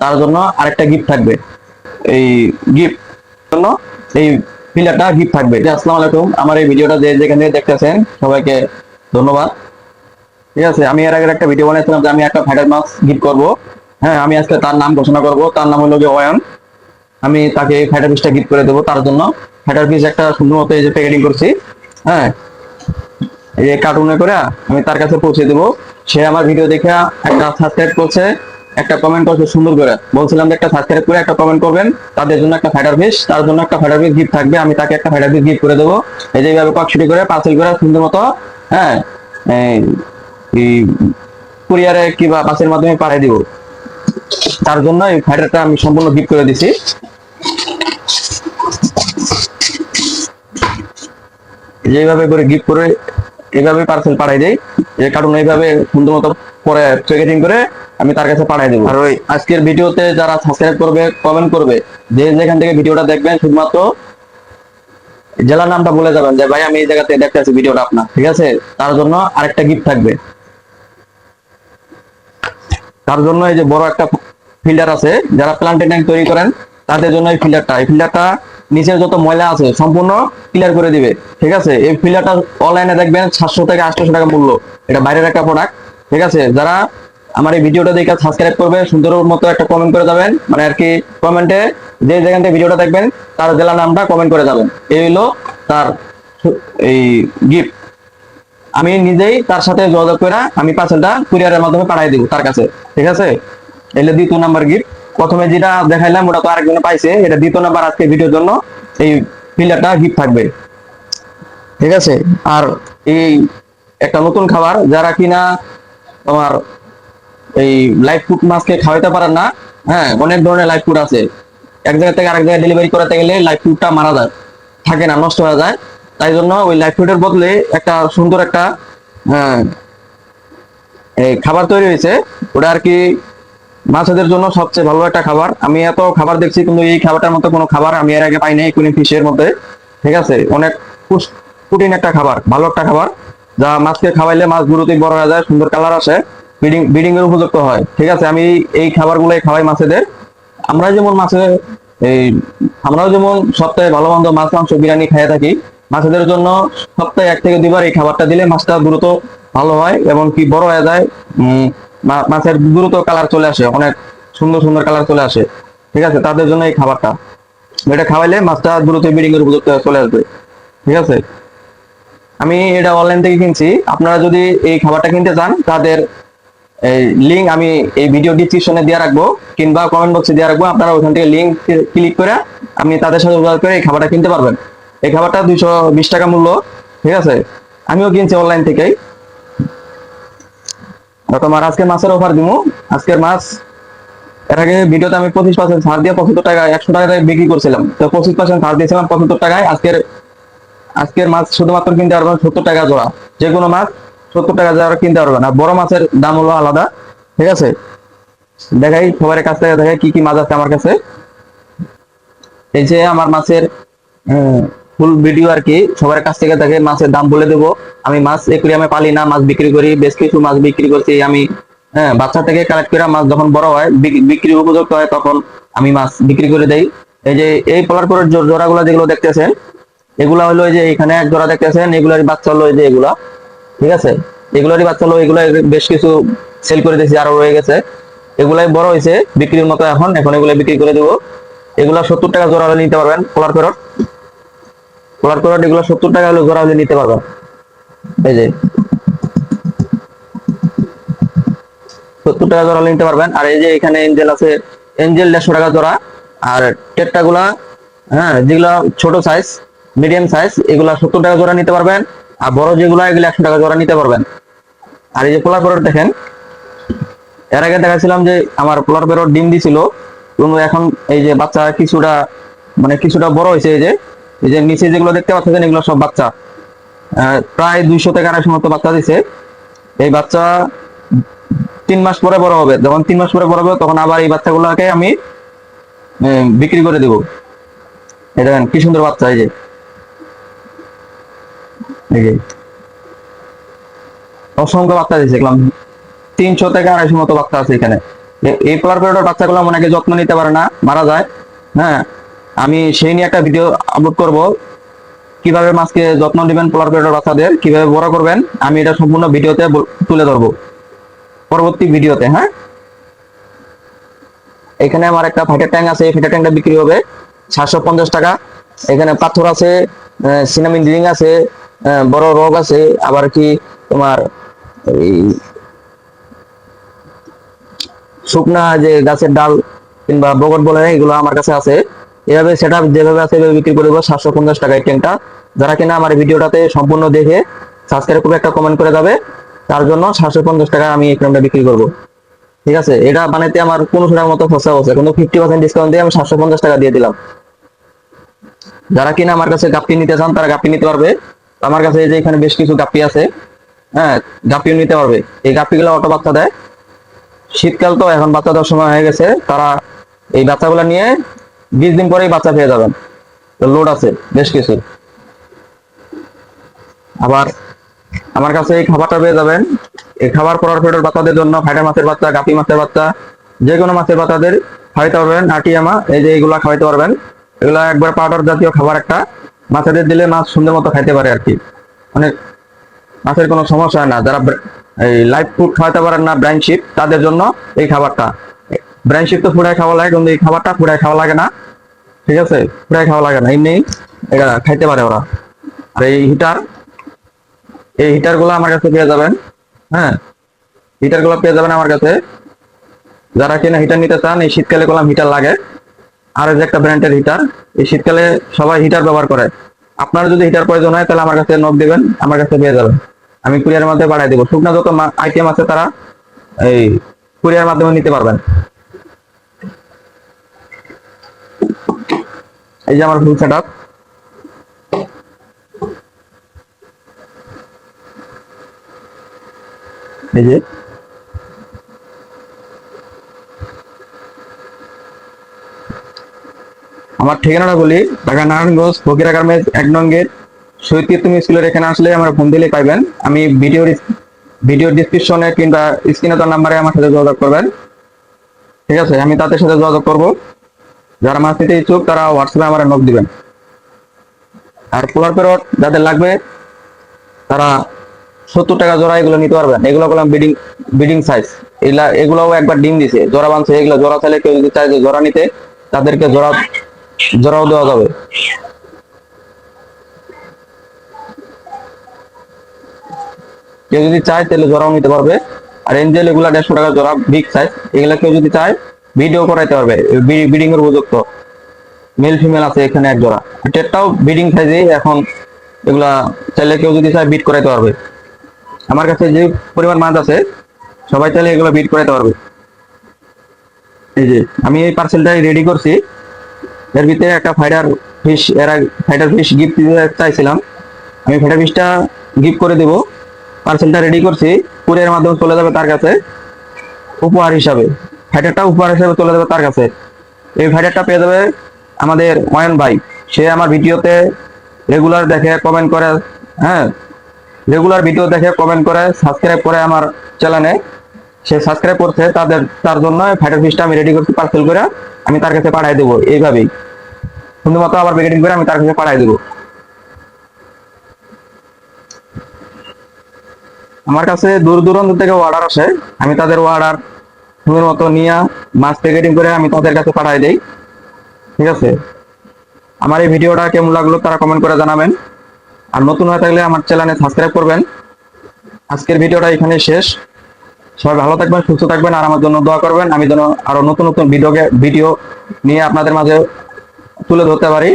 তার জন্য আরেকটা গিফট থাকবে। এই গিফট জন্য এই ফিলারটা গিফট থাকবে। আসসালামু আলাইকুম। আমার এই ভিডিওটা যে যেখানে দেখতেছেন, সবাইকে ধন্যবাদ। ঠিক আছে, আমি এর আগে একটা ভিডিও বানিয়েছিলাম যে আমি একটা ফাইটার মাস্ক গিফট করব। হ্যাঁ আমি আজকে তার নাম ঘোষণা করব। তার নাম হলো গিয়ে অয়ন। আমি তাকে ফাইটার পিসটা গিফট করে দেবো তার জন্য। ফাইটার পিস একটা সুন্দর মতো এই যে প্যাকেটিং করছি। হ্যাঁ এই কার্টুনে করে আমি তার কাছে পৌঁছে দেবো। সে আমার ভিডিও দেখে একটা সাবস্ক্রাইব করছে। একটা কমেন্ট করছে সুন্দর করে। বলছিলাম যে একটা সাবস্ক্রাইব করে একটা কমেন্ট করবেন। তাদের জন্য একটা ফাইটার পিস তার জন্য একটা ফাইটার পিস গিফট থাকবে। আমি তাকে একটা ফাইটার পিস গিফট করে দেবো। এই যে এইভাবে ককশুটি করে, পাঁচিল করে, সুন্দর মতো হ্যাঁ এই- কুরিয়ারে কিংবা বাসের মাধ্যমে পাঠিয়ে দিব। তার জন্য এই ফাইটারটা আমি সম্পূর্ণ গিফট করে দিছি। যেভাবে করে গিফট করে, এইভাবে পার্সেল পাঠাই দেই। যে কার্টুন এইভাবে সুন্দর মতো পরে প্যাকেজিং করে আমি তার কাছে পাঠাই দেবো। আর ওই আজকের ভিডিওতে যারা সাবস্ক্রাইব করবে কমেন্ট করবে, যে যেখান থেকে ভিডিওটা দেখবেন, শুধুমাত্র জেলার নামটা বলে যাবেন যে, ভাই, আমি এই জায়গাতে দেখতে আছি ভিডিওটা আপনার। ঠিক আছে? তার জন্য আরেকটা গিফট থাকবে। তার জন্য এই যে বড় একটা ফিল্টার আছে, যারা প্লান্টেড ট্যাঙ্ক তৈরি করেন, তাদের জন্য এই ফিল্টারটা এই ফিল্টারটা নিচের যত ময়লা আছে, সম্পূর্ণ ক্লিয়ার করে দিবে। ঠিক আছে? এই ফিল্টারটা অনলাইনে দেখবেন সাতশো থেকে আটশো টাকা মূল্য। এটা বাইরের একটা প্রোডাক্ট ঠিক আছে? যারা আমার এই ভিডিওটা দেখে সাবস্ক্রাইব করবে, সুন্দর মতো একটা কমেন্ট করে যাবেন। মানে আর কি কমেন্টে যে যেখান থেকে ভিডিওটা দেখবেন, তার জেলা নামটা কমেন্ট করে যাবেন। এই হলো তার এই গিফট আমি নিজেই তার সাথে যোগাযোগ করে আমি পার্সেলটা কুরিয়ারের মাধ্যমে পাঠিয়ে দিব তার কাছে। ঠিক আছে? এলে দ্বিতীয় নাম্বার গিফট প্রথমে যেটা দেখাইলাম, ওটা তো আরেকজনে পাইছে। এটা দ্বিতীয় নাম্বার আজকে ভিডিওর জন্য। এই ফিল্টারটা গিফট থাকবে। ঠিক আছে? আর এই একটা নতুন খাবার, যারা কিনা তোমার এই লাইফ ফুড মাছকে খাওয়াইতে পারেন না। হ্যাঁ অনেক ধরনের লাইফ ফুড আছে। এক জায়গা থেকে আরেক জায়গায় ডেলিভারি করাতে গেলে লাইফ ফুডটা মারা যায় থাকে না নষ্ট হয়ে যায়। তাই জন্য ওই লাইফ ফুডের বদলে একটা সুন্দর একটা হ্যাঁ, এই খাবার তৈরি হয়েছে। ওটা আর কি মাছেদের জন্য সবচেয়ে ভালো একটা খাবার। আমি এত খাবার দেখছি কিন্তু এই খাবারটার মতো কোনো খাবার আমি এর আগে পাইনি কোনো ফিশের মধ্যে। ঠিক আছে? অনেক প্রোটিন একটা খাবার ভালো একটা খাবার যা মাছকে খাওয়াইলে মাছ দ্রুতই বড় হয়ে যায় সুন্দর কালার আসে। ব্রিডিং এর উপযুক্ত হয়। ঠিক আছে? আমি এই খাবারগুলোই খাওয়াই মাছেদের। আমরা যেমন মাছে এই, আমরাও যেমন সপ্তাহে ভালো মন্দ মাছ, মাংস, বিরিয়ানি খেয়ে থাকি, মাছেদের জন্য সপ্তাহে এক থেকে দুবার এই খাবারটা দিলে মাছটা দ্রুত ভালো হয় এবং কি বড় হয়ে যায় মাছের দ্রুত কালার চলে আসে, অনেক সুন্দর সুন্দর কালার চলে আসে। ঠিক আছে? তাদের জন্য এই খাবারটা। এটা খাওয়াইলে মাছটা দ্রুত ব্রিডিং এর উপযুক্ত চলে আসবে। ঠিক আছে? আমি এটা অনলাইন থেকে কিনছি। আপনারা যদি এই খাবারটা কিনতে চান, তাদের লিঙ্ক আমি এই ভিডিও ডিসক্রিপশনে দিয়ে রাখব, কিংবা কমেন্ট বক্সে দিয়ে রাখব, আপনারা ওখান থেকে লিঙ্ক ক্লিক করে আপনি তাদের সাথে যোগাযোগ করে এই খাবারটা কিনতে পারবেন। এই খাবারটা দুইশো বিশ টাকা মূল্য, ঠিক আছে? আমিও কিনছি অনলাইন থেকেই। তোমার আজকে মাছের অফার দিমু। আজকের মাছ, এর আগে ভিডিওতে আমি পঁচিশ পার্সেন্ট ছাড় দিয়ে পঁচাত্তর টাকায় একশো টাকায় বিক্রি করছিলাম। তো পঁচিশ পার্সেন্ট ছাড় দিয়েছিলাম পঁচাত্তর টাকায়। আজকের আজকের মাছ শুধুমাত্র কিনতে পারবেন সত্তর টাকা জোড়া। যে কোনো মাছ সত্তর টাকা জোড়া কিনতে পারবেন। আর বড় মাছের দাম হলো আলাদা, ঠিক আছে? দেখাই সবার কাছ থেকে, দেখাই কি কি মাছ আছে আমার কাছে। এই যে আমার মাছের ফুল ভিডিও আর কি সবার কাছ থেকে দেখে মাছের দাম বলে দেবো। আমি মাছ একুরিয়ামে পালি না, মাছ বিক্রি করি, বেশ কিছু মাছ বিক্রি করছি আমি। হ্যাঁ বাচ্চা থেকে কালেক্ট করে মাছ যখন বড় হয় বিক্রি উপযুক্ত হয়, তখন আমি মাছ বিক্রি করে দেই। এই যে, এই পলার করে জোড়াগুলো যেগুলো দেখতেছেন, এগুলা হলো এই যে এখানে এক জোড়া দেখতেছেন, এগুলার বাচ্চা হলো এই যে এগুলা। ঠিক আছে? এগুলারই বাচ্চা এগুলো বেশ কিছু সেল করে দিয়েছি, আরও রয়ে গেছে। এগুলাই বড় হয়েছে, বিক্রির মতো এখন এখন এগুলো বিক্রি করে দেবো। এগুলা সত্তর টাকা জোড়া হলে নিতে পারবেন পোলার পেরট পোলার পেরট এগুলো সত্তর টাকা হলে জোড়া নিতে পারবেন। এই যে। সত্তর টাকা জোড়া নিতে পারবেন। আর এই যে এখানে এঞ্জেল আছে এঞ্জেল দেড়শো টাকা জোড়া। আর টেটটা গুলা হ্যাঁ যেগুলা ছোট সাইজ মিডিয়াম সাইজ এগুলা সত্তর টাকা জোড়া নিতে পারবেন। আর বড় যেগুলো এগুলো একশো টাকা জোড়া নিতে পারবেন। আর এই যে পোলার পেরট দেখেন, এর আগে দেখাছিলাম যে আমার পোলার পেরট ডিম দিছিল এবং এখন এই যে বাচ্চা কিছুটা মানে কিছুটা বড় হয়েছে এই যে এই যে নিচে যেগুলো দেখতে পাচ্ছেন এগুলো সব বাচ্চা। প্রায় দুইশো থেকে আড়াইশো মতো বাচ্চা দিছে। এই বাচ্চা তিন মাস পরে বড় হবে। যখন তিন মাস পরে বড় হবে, তখন আবার এই বাচ্চাগুলোকে আমি বিক্রি করে দেবো। এই দেখেন কি সুন্দর বাচ্চা এই যে। অসংখ্য বাচ্চা দিয়েছে দেখলাম। তিনশো থেকে আড়াইশো মতো বাচ্চা আছে এখানে। এই বাচ্চাগুলো অনেকে যত্ন নিতে পারে না, মারা যায়। হ্যাঁ আমি সেই নিয়ে একটা ভিডিও আপলোড করব। কীভাবে মাছকে যত্ন নেবেন বাচ্চাদের, কীভাবে বড় করবেন, আমি এটা সম্পূর্ণ ভিডিওতে তুলে ধরবো। পরবর্তী ভিডিওতে হ্যাঁ? এখানে আমার একটা ফাইটার ট্যাঙ্ক আছে, এই ফাইটার ট্যাঙ্কটা বিক্রি হবে সাতশো পঞ্চাশ টাকা। এখানে পাথর আছে সিনামিন রিং আছে বড় রোগ আছে, আবার কি তোমার শুকনা যে গাছের ডাল কিংবা বগট বলে, এগুলো আমার কাছে আছে। এভাবে সেটা যেভাবে আছে, এভাবে বিক্রি করব সাতশো পঞ্চাশ টাকা এই ট্যাঙ্কটা যারা কিনা আমার ভিডিওটাতে সম্পূর্ণ দেখে সাবস্ক্রাইব করে একটা কমেন্ট করে যাবে, তার জন্য সাতশো পঞ্চাশ টাকা আমি এই ট্যাঙ্কটা বিক্রি করব। ঠিক আছে? এটা বানাইতে আমার পনেরোশো টাকার মতো খরচা হচ্ছে কিন্তু ফিফটি পার্সেন্ট ডিসকাউন্ট দিয়ে আমি সাতশো পঞ্চাশ টাকা দিয়ে দিলাম। যারা কিনা আমার কাছে গাপ্পি নিতে চান, তারা গাপ্পি নিতে পারবে। আমার কাছে এই যে এখানে বেশ কিছু গাপ্পি আছে হ্যাঁ গাপ্পিও নিতে পারবে। এই গাপ্পিগুলো অটো বাচ্চা দেয়। শীতকাল তো এখন বাচ্চা দেওয়ার সময় হয়ে গেছে, তারা এই বাচ্চাগুলো নিয়ে বিশ দিন পরেই বাচ্চা পেয়ে যাবেন। লোড আছে, বেশ কিছু। আবার আমার কাছে এই খাবারটা পেয়ে যাবেন। এই খাবার পড়ার ফেডের বাচ্চাদের জন্য ফাইটার মাছের বাচ্চা গাপি মাছের বাচ্চা যে কোনো মাছের বাচ্চাদের খাওয়াইতে পারবেন আটিয়ামা এই যে এগুলা খাওয়াইতে পারবেন। এগুলা একবার পাউডার জাতীয় খাবার একটা। মাছেদের দিলে মাছ সুন্দর মতো খাইতে পারে আর কি। অনেক মাছের কোনো সমস্যা হয় না। যারা এই লাইভ ফুড খাওয়াতে পারেন না ব্রাইন শিপ তাদের জন্য এই খাবারটা। ব্রাইন শিপ তো ফুড়ায় খাওয়া লাগে, কিন্তু এই খাবারটা ফুড়ায় খাওয়া লাগে না। ঠিক আছে? ফুড়ায় খাওয়া লাগে না। এমনি এটা খাইতে পারে ওরা। আর এই হিটার এই হিটারগুলো আমার কাছে পেয়ে যাবেন। হ্যাঁ? হিটারগুলো পেয়ে যাবেন আমার কাছে। যারা কিনা হিটার নিতে চান, এই শীতকালে করলাম হিটার লাগে। আর যে একটা ব্র্যান্ডের হিটার এই শীতকালে সবাই হিটার ব্যবহার করে। আপনার যদি হিটার প্রয়োজন হয়, তাহলে আমার কাছে নক দিবেন, আমার কাছে পেয়ে যাবেন। আমি কুরিয়ারের মধ্যে পাঠিয়ে দেবো। শুকনা যত আইটেম আছে, তারা এই কুরিয়ার মাধ্যমে নিতে পারবেন। এই যে আমার ফুল সেট আপ এই যে আমার ঠিকানাটা বলি ঢাকা নারায়ণগঞ্জ, ফকিরা গার্মেন্টস, এক নঙ্গের শহীদ তুমি স্কুলের এখানে আসলে আমার ফোন দিলে পাইবেন। আমি ভিডিও ভিডিও ডিসক্রিপশনে কিংবা স্ক্রিনে তার নাম্বারে আমার সাথে যোগাযোগ করবেন। ঠিক আছে, আমি তাদের সাথে যোগাযোগ করব। যারা মাছ নিতে ইচ্ছুক, তারা হোয়াটসঅ্যাপে আমার নক দিবেন। আর পোলার পেরট যাদের লাগবে, তারা সত্তর টাকা জোড়া এগুলো নিতে পারবেন। এগুলো বললাম বিডিং বিডিং সাইজ এগুলা এগুলোও একবার ডিম দিছে। জোড়া বানছে, এগুলো জোড়া চাইলে কেউ যদি চায় যে জোড়া নিতে, তাদেরকে জোড়া জোড়াও দেওয়া যাবে। কেউ যদি চায় তাহলে জোড়াও নিতে পারবে। আর এঞ্জেল এগুলা দেড়শো টাকা জোড়া বিগ সাইজ এগুলা কেউ যদি চায় ভিডিও করাইতে পারবে। বিডিং এর উপযুক্ত। মেল ফিমেল আছে এখানে এক জোড়া। টেটটাও বিডিং সাইজে এখন এগুলা চাইলে কেউ যদি চায় বিট করাইতে পারবে। আমার কাছে যে পরিমাণ মাছ আছে, সবাই চাইলে এগুলো বিট করাইতে পারবে। এই যে, আমি এই পার্সেলটাই রেডি করছি। এর ভিতরে একটা ফাইটার ফিশ এর ফাইটার ফিশ গিফট দিতে চাইছিলাম। আমি ফাইটার ফিশটা গিফট করে দেব। পার্সেলটা রেডি করছি। কুরিয়ার মাধ্যমে চলে যাবে তার কাছে। উপহার হিসাবে। ফাইটারটা উপহার হিসাবে চলে যাবে তার কাছে। এই ফাইটারটা পেয়ে যাবে আমাদের ময়ন ভাই। সে আমার ভিডিওতে রেগুলার দেখে কমেন্ট করে হ্যাঁ? রেগুলার ভিডিও দেখে কমেন্ট করে সাবস্ক্রাইব করে আমার চ্যানেলে সে সাবস্ক্রাইব করছে, তাদের, তার জন্য ফাইটার ফিশটা আমি রেডি করছি পার্সেল করে। আমি তার কাছে পাঠিয়ে দেবো। এইভাবেই। সুন্দর মতো আবার প্যাকেটিং করে আমি তার কাছে পাঠিয়ে দেবো। আমার কাছে দূর দূরান্ত থেকে অর্ডার আসে। আমি তাদের অর্ডার সুন্দর মতো নিয়ে মাছ প্যাকেটিং করে আমি তাদের কাছে পাঠিয়ে দেই। ঠিক আছে? আমার এই ভিডিওটা কেমন লাগল তারা কমেন্ট করে জানাবেন। আর নতুন হয়ে থাকলে আমার চ্যানেলে সাবস্ক্রাইব করবেন। আজকের ভিডিওটা এখানে শেষ। সবাই ভালো থাকবেন, সুস্থ থাকবেন, আর আমার জন্য দোয়া করবেন। আমি যেন আরও নতুন নতুন ভিডিওকে ভিডিও নিয়ে আপনাদের মাঝে তুলে ধরতে পারি।